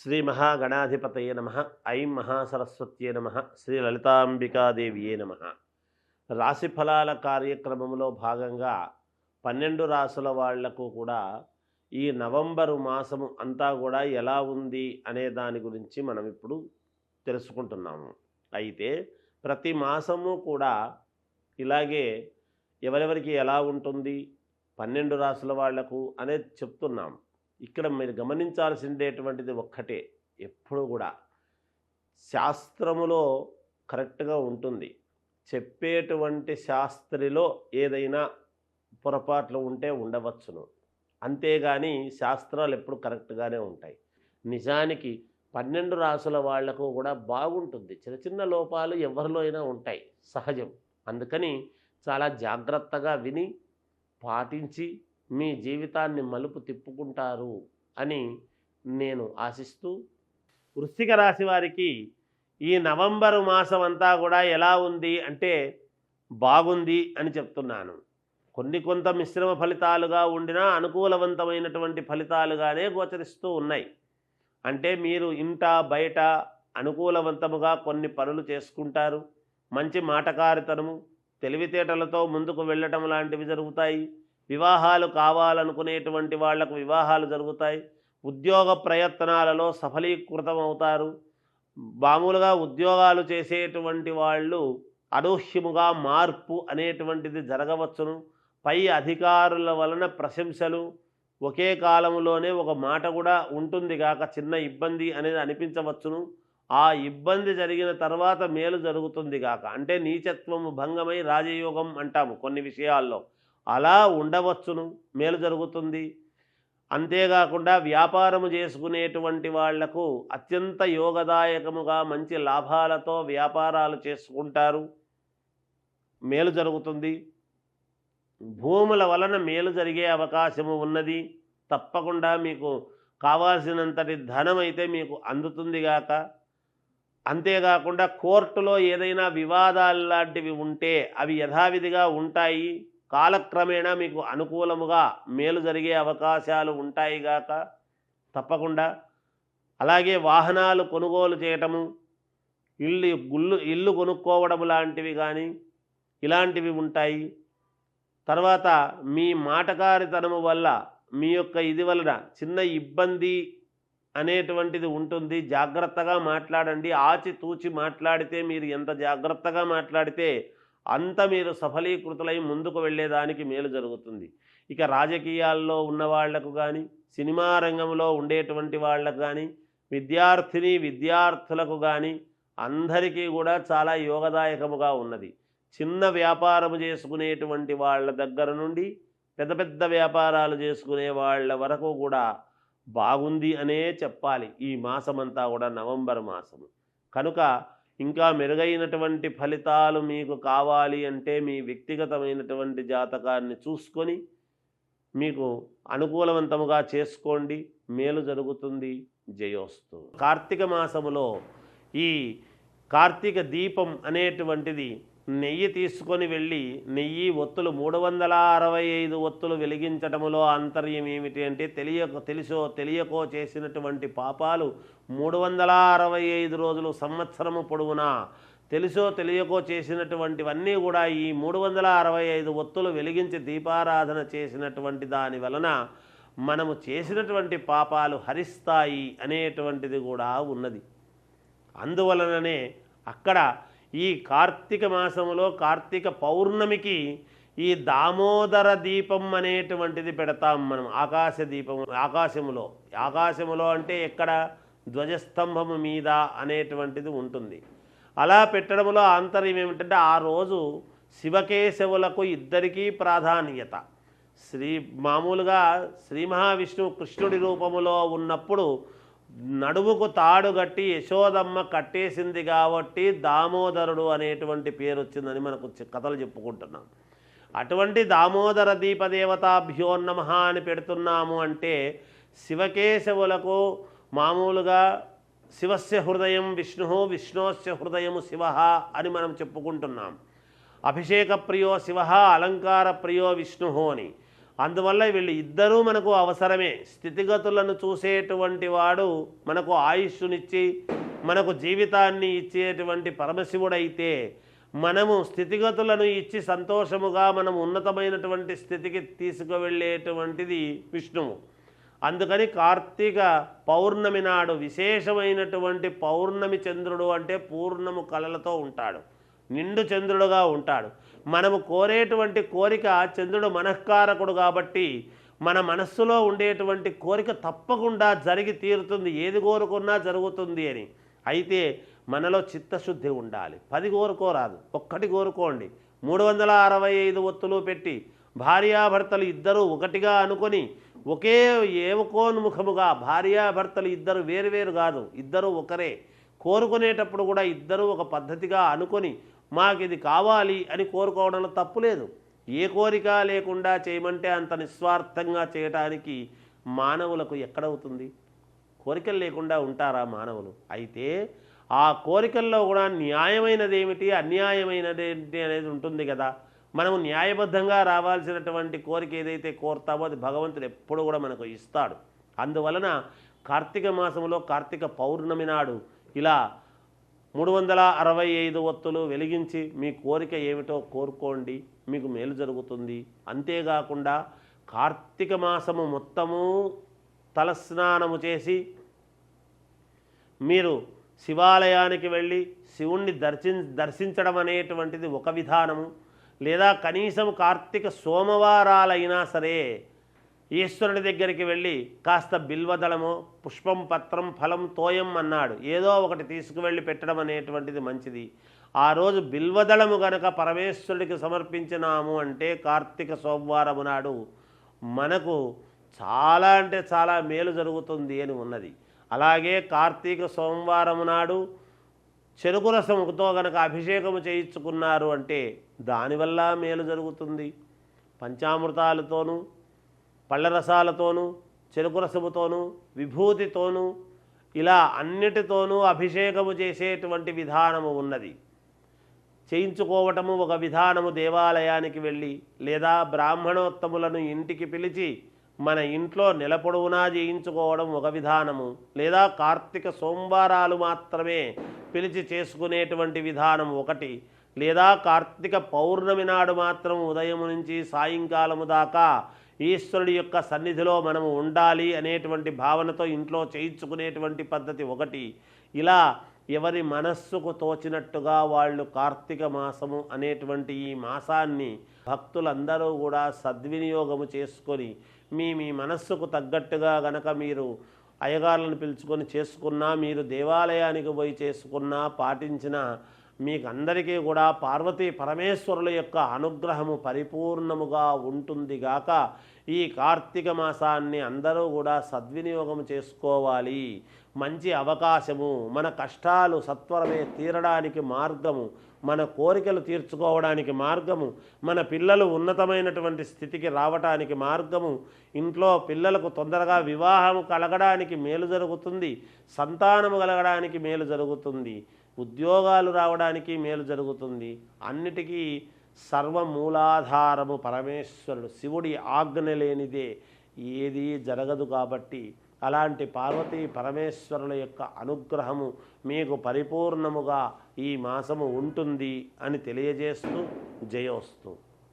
శ్రీ మహాగణాధిపతయే నమ ఐం మహాసరస్వత్యే నమ శ్రీ లలితాంబికాదేవియే నమ. రాశి ఫలాల కార్యక్రమంలో భాగంగా పన్నెండు రాసుల వాళ్ళకు కూడా ఈ నవంబరు మాసము అంతా కూడా ఎలా ఉంది అనే దాని గురించి మనం ఇప్పుడు తెలుసుకుంటున్నాము. అయితే ప్రతి మాసము కూడా ఇలాగే ఎవరెవరికి ఎలా ఉంటుంది పన్నెండు రాసుల వాళ్ళకు అనేది చెప్తున్నాం ఇక్కడ మీరు గమనించాల్సిందేటువంటిది ఒక్కటే ఎప్పుడు కూడా. శాస్త్రములో కరెక్ట్గా ఉంటుంది. చెప్పేటువంటి శాస్త్రిలో ఏదైనా పొరపాట్లు ఉంటే ఉండవచ్చును. అంతేగాని శాస్త్రాలు ఎప్పుడు కరెక్ట్గానే ఉంటాయి. నిజానికి పన్నెండు రాసుల వాళ్ళకు కూడా బాగుంటుంది. చిన్న చిన్న లోపాలు ఎవరిలో అయినా ఉంటాయి. సహజం. అందుకని చాలా జాగ్రత్తగా విని పాటించి మీ జీవితాన్ని మలుపు తిప్పుకుంటారు అని నేను ఆశిస్తూ వృశ్చిక రాశి వారికి ఈ నవంబరు మాసం అంతా కూడా ఎలా ఉంది అంటే బాగుంది అని చెప్తున్నాను. కొన్ని కొంత మిశ్రమ ఫలితాలుగా ఉండినా అనుకూలవంతమైనటువంటి ఫలితాలుగానే గోచరిస్తూ ఉన్నాయి. అంటే మీరు ఇంట బయట అనుకూలవంతముగా కొన్ని పనులు చేసుకుంటారు. మంచి మాటకారితనము తెలివితేటలతో ముందుకు వెళ్ళటం లాంటివి జరుగుతాయి. వివాహాలు కావాలనుకునేటువంటి వాళ్ళకు వివాహాలు జరుగుతాయి. ఉద్యోగ ప్రయత్నాలలో సఫలీకృతం అవుతారు మామూలుగా ఉద్యోగాలు చేసేటువంటి వాళ్ళు అనూహ్యముగా మార్పు అనేటువంటిది జరగవచ్చును. పై అధికారుల వలన ప్రశంసలు. ఒకే కాలంలోనే ఒక మాట కూడా ఉంటుంది కాక చిన్న ఇబ్బంది అనేది అనిపించవచ్చును. ఆ ఇబ్బంది జరిగిన తర్వాత మేలు జరుగుతుంది కాక అంటే నీచత్వము భంగమై రాజయోగం అంటాము కొన్ని విషయాల్లో. అలా ఉండవచ్చును. మేలు జరుగుతుంది. అంతేకాకుండా వ్యాపారము చేసుకునేటువంటి వాళ్ళకు అత్యంత యోగదాయకముగా మంచి లాభాలతో వ్యాపారాలు చేసుకుంటారు. మేలు జరుగుతుంది. భూముల వలన మేలు జరిగే అవకాశము ఉన్నది. తప్పకుండా మీకు కావాల్సినంతటి ధనం అయితే మీకు అందుతుంది గాక. అంతేకాకుండా కోర్టులో ఏదైనా వివాదాలు లాంటివి ఉంటే అవి యథావిధిగా ఉంటాయి. కాలక్రమేణా మీకు అనుకూలముగా మేలు జరిగే అవకాశాలు ఉంటాయి గాక తప్పకుండా. అలాగే వాహనాలు కొనుగోలు చేయటము ఇల్లు గుళ్ళు ఇల్లు కొనుక్కోవడం లాంటివి కానీ ఇలాంటివి ఉంటాయి. తర్వాత మీ మాటకారితనము వల్ల మీ యొక్క ఇది వలన చిన్న ఇబ్బంది అనేటువంటిది ఉంటుంది. జాగ్రత్తగా మాట్లాడండి. ఆచితూచి మాట్లాడితే మీరు ఎంత జాగ్రత్తగా మాట్లాడితే అంత మీరు సఫలీకృతులై ముందుకు వెళ్ళేదానికి మేలు జరుగుతుంది. ఇక రాజకీయాల్లో ఉన్న వాళ్ళకు కానీ సినిమా రంగంలో ఉండేటువంటి వాళ్ళకు కానీ విద్యార్థిని విద్యార్థులకు కానీ అందరికీ కూడా చాలా యోగదాయకముగా ఉన్నది. చిన్న వ్యాపారము చేసుకునేటువంటి వాళ్ళ దగ్గర నుండి పెద్ద పెద్ద వ్యాపారాలు చేసుకునే వాళ్ళ వరకు కూడా బాగుంది అనే చెప్పాలి. ఈ మాసమంతా కూడా నవంబర్ మాసము. కనుక ఇంకా మెరుగైనటువంటి ఫలితాలు మీకు కావాలి అంటే మీ వ్యక్తిగతమైనటువంటి జాతకాన్ని చూసుకొని మీకు అనుకూలవంతముగా చేసుకోండి. మేలు జరుగుతుంది. జయోస్తు. కార్తీక మాసములో ఈ కార్తీక దీపం అనేటువంటిది నెయ్యి తీసుకొని వెళ్ళి నెయ్యి ఒత్తులు మూడు వందల అరవై ఐదు ఒత్తులు వెలిగించటములో ఆంతర్యం ఏమిటి అంటే తెలియక తెలిసో తెలియకో చేసినటువంటి పాపాలు మూడు వందల అరవై ఐదు రోజులు సంవత్సరము పొడవునా? తెలుసో తెలియకో చేసినటువంటివన్నీ కూడా ఈ మూడు వందల అరవై ఐదు ఒత్తులు వెలిగించి దీపారాధన చేసినటువంటి దాని వలన మనము చేసినటువంటి పాపాలు హరిస్తాయి అనేటువంటిది కూడా ఉన్నది. అందువలననే అక్కడ ఈ కార్తీక మాసంలో కార్తీక పౌర్ణమికి ఈ దామోదర దీపం అనేటువంటిది పెడతాం మనం ఆకాశ దీపం ఆకాశములో. ఆకాశములో అంటే ఎక్కడ? ధ్వజస్తంభము మీద అనేటువంటిది ఉంటుంది. అలా పెట్టడంలో ఆంతర్యం ఏమిటంటే ఆ రోజు శివకేశవులకు ఇద్దరికీ ప్రాధాన్యత. శ్రీ మామూలుగా శ్రీ మహావిష్ణువు కృష్ణుడి రూపములో ఉన్నప్పుడు నడుముకు తాడు కట్టి యశోదమ్మ కట్టేసింది కాబట్టి దామోదరుడు అనేటువంటి పేరు వచ్చిందని మనకు కథలు చెప్పుకుంటున్నాం. అటువంటి దామోదర దీపదేవతాభ్యో నమ అని పెడుతున్నాము అంటే శివకేశవులకు మామూలుగా శివస్య హృదయం విష్ణు విష్ణోస్య హృదయము శివ అని మనం చెప్పుకుంటున్నాం. అభిషేక ప్రియో శివ అలంకార ప్రియో విష్ణు అని. అందువల్ల వీళ్ళు ఇద్దరూ మనకు అవసరమే. స్థితిగతులను చూసేటువంటి వాడు మనకు ఆయుష్నిచ్చి మనకు జీవితాన్ని ఇచ్చేటువంటి పరమశివుడైతే మనము స్థితిగతులను ఇచ్చి సంతోషముగా మనం ఉన్నతమైనటువంటి స్థితికి తీసుకువెళ్ళేటువంటిది విష్ణువు. అందుకని కార్తీక పౌర్ణమి నాడు విశేషమైనటువంటి పౌర్ణమి చంద్రుడు అంటే పూర్ణము కళలతో ఉంటాడు. నిండు చంద్రుడుగా ఉంటాడు. మనము కోరేటువంటి కోరిక చంద్రుడు మనఃకారకుడు కాబట్టి మన మనస్సులో ఉండేటువంటి కోరిక తప్పకుండా జరిగి తీరుతుంది. ఏది కోరుకున్నా జరుగుతుంది అని. అయితే మనలో చిత్తశుద్ధి ఉండాలి. పది కోరుకోరాదు. ఒక్కటి కోరుకోండి. మూడు వందల అరవై ఐదు ఒత్తులు పెట్టి భార్యాభర్తలు ఇద్దరూ ఒకటిగా అనుకొని ఒకే ఏవకోన్ముఖముగా భార్యాభర్తలు ఇద్దరు వేరువేరు కాదు. ఇద్దరు ఒకరే. కోరుకునేటప్పుడు కూడా ఇద్దరూ ఒక పద్ధతిగా అనుకొని మాకు ఇది కావాలి అని కోరుకోవడంలో తప్పులేదు ఏ కోరిక లేకుండా చేయమంటే అంత నిస్వార్థంగా చేయటానికి మానవులకు ఎక్కడవుతుంది? కోరికలు లేకుండా ఉంటారా మానవులు? అయితే ఆ కోరికల్లో కూడా న్యాయమైనది ఏమిటి అన్యాయమైనది ఏంటి అనేది ఉంటుంది కదా. మనము న్యాయబద్ధంగా రావాల్సినటువంటి కోరిక ఏదైతే కోరుతామో అది భగవంతుడు ఎప్పుడు కూడా మనకు ఇస్తాడు. అందువలన కార్తీక మాసంలో కార్తీక పౌర్ణమి నాడు ఇలా మూడు వందల అరవై ఐదు ఒత్తులు వెలిగించి మీ కోరిక ఏమిటో కోరుకోండి మీకు మేలు జరుగుతుంది. అంతేకాకుండా కార్తీక మాసము మొత్తము తలస్నానము చేసి మీరు శివాలయానికి వెళ్ళి శివుణ్ణి దర్శిం దర్శించడం అనేటువంటిది ఒక విధానము. లేదా కనీసం కార్తీక సోమవారాలైనా సరే ఈశ్వరుడి దగ్గరికి వెళ్ళి కాస్త బిల్వదళము పుష్పం పత్రం ఫలం తోయం అన్నాడు. ఏదో ఒకటి తీసుకువెళ్ళి పెట్టడం అనేటువంటిది మంచిది. ఆ రోజు బిల్వదళము గనక పరమేశ్వరుడికి సమర్పించినాము అంటే కార్తీక సోమవారము నాడు మనకు చాలా అంటే చాలా మేలు జరుగుతుంది అని ఉన్నది. అలాగే కార్తీక సోమవారం నాడు చెరుకు రసముతో గనక అభిషేకము చేయించుకున్నారు అంటే దానివల్ల మేలు జరుగుతుంది. పంచామృతాలతోనూ పళ్ళ రసాలతోనూ చెరుకు రసముతోనూ విభూతితోనూ ఇలా అన్నిటితోనూ అభిషేకము చేసేటువంటి విధానము ఉన్నది. చేయించుకోవటము ఒక విధానము దేవాలయానికి వెళ్ళి లేదా బ్రాహ్మణోత్తములను ఇంటికి పిలిచి మన ఇంట్లో నిలపొడవునా చేయించుకోవడం ఒక విధానము లేదా కార్తీక సోమవారాలు మాత్రమే పిలిచి చేసుకునేటువంటి విధానం ఒకటి లేదా కార్తీక పౌర్ణమి నాడు మాత్రం ఉదయం నుంచి సాయంకాలము దాకా ఈశ్వరుడి యొక్క సన్నిధిలో మనము ఉండాలి అనేటువంటి భావనతో ఇంట్లో చేయించుకునేటువంటి పద్ధతి ఒకటి. ఇలా ఎవరి మనస్సుకు తోచినట్టుగా వాళ్ళు కార్తీక మాసము అనేటువంటి ఈ మాసాన్ని భక్తులందరూ కూడా సద్వినియోగము చేసుకొని మీ మీ మనస్సుకు తగ్గట్టుగా గనక మీరు అయ్యగారులను పిలుచుకొని చేసుకున్నా మీరు దేవాలయానికి పోయి చేసుకున్నా పాటించిన మీకు అందరికీ కూడా పార్వతీ పరమేశ్వరుల యొక్క అనుగ్రహము పరిపూర్ణముగా ఉంటుంది గాక. ఈ కార్తీక మాసాన్ని అందరూ కూడా సద్వినియోగం చేసుకోవాలి. మంచి అవకాశము మన కష్టాలు సత్వరమే తీరడానికి మార్గము మన కోరికలు తీర్చుకోవడానికి మార్గము మన పిల్లలు ఉన్నతమైనటువంటి స్థితికి రావటానికి మార్గము ఇంట్లో పిల్లలకు తొందరగా వివాహము కలగడానికి మేలు జరుగుతుంది సంతానము కలగడానికి మేలు జరుగుతుంది. ఉద్యోగాలు రావడానికి మేలు జరుగుతుంది. అన్నిటికీ సర్వమూలాధారము పరమేశ్వరుడు. శివుడి ఆజ్ఞ లేనిదే ఏది జరగదు కాబట్టి అలాంటి పార్వతీ పరమేశ్వరుల యొక్క అనుగ్రహము మీకు పరిపూర్ణముగా ఈ మాసము ఉంటుంది అని తెలియజేస్తూ జయోస్తూ.